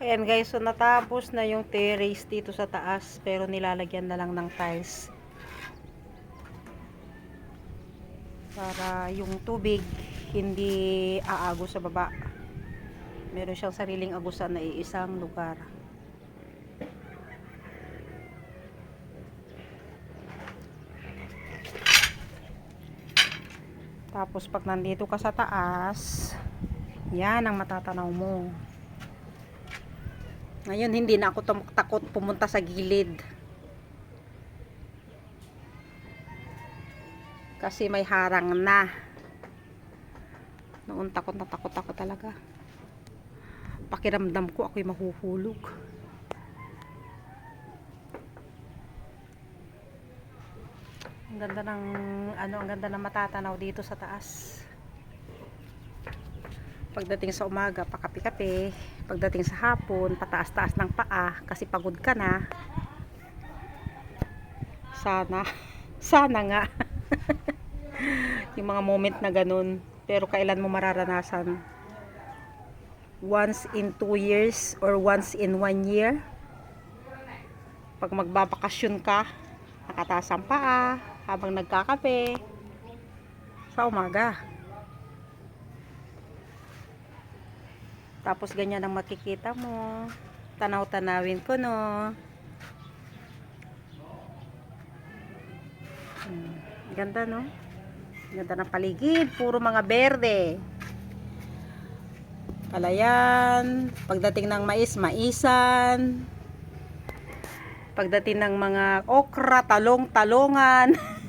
Ayan guys, so natapos na yung terrace dito sa taas pero nilalagyan na lang ng tiles. Para yung tubig hindi aagos sa baba. Meron siyang sariling agusan na iisang lugar. Tapos pag nandito ka sa taas, yan ang matatanaw mo. Ngayon hindi na ako takot pumunta sa gilid. Kasi may harang na. Noon takot na takot ako talaga. Pakiramdam ko ako'y mahuhulog. Ang ganda ng ano, ang ganda ng matatanaw dito sa taas. Pagdating sa umaga, pakapi-kape. Pagdating sa hapon, pataas-taas ng paa kasi pagod ka na. Sana. Sana nga. yung mga moment na ganun. Pero kailan mo mararanasan? Once in two years or once in one year? Pag magbabakasyon ka, nakataas ang paa, habang nagkakape, sa umaga. Tapos ganyan ang makikita mo. Tanaw-tanawin ko, no? Hmm, Ganda, no? Ganda ng paligid. Puro mga berde. Palayan. Pagdating ng mais, maisan. Pagdating ng mga okra, talong, talongan.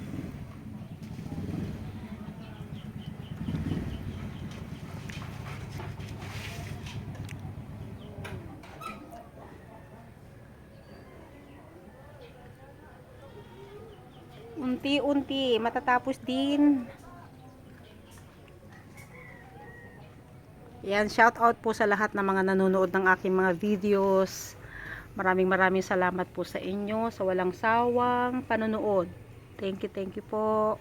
Unti-unti, matatapos din. Yan, shout out po sa lahat ng mga nanonood ng aking mga videos. Maraming maraming salamat po sa inyo sa walang sawang panonood. Thank you, thank you po.